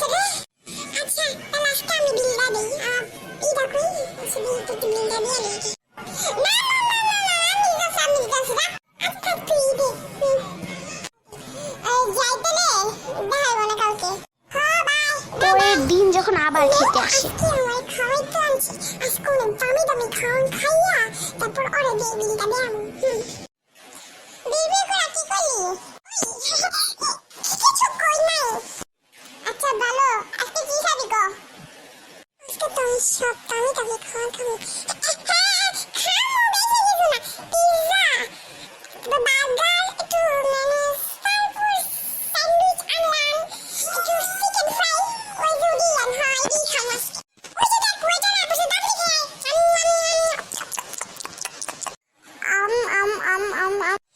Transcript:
হয়েছে রে আচ্ছা তাহলে আজকে আমি বিলটা দিই এই দেখো শুধু একটু বিলটা দিয়ে নিই না তারপর um, um, um.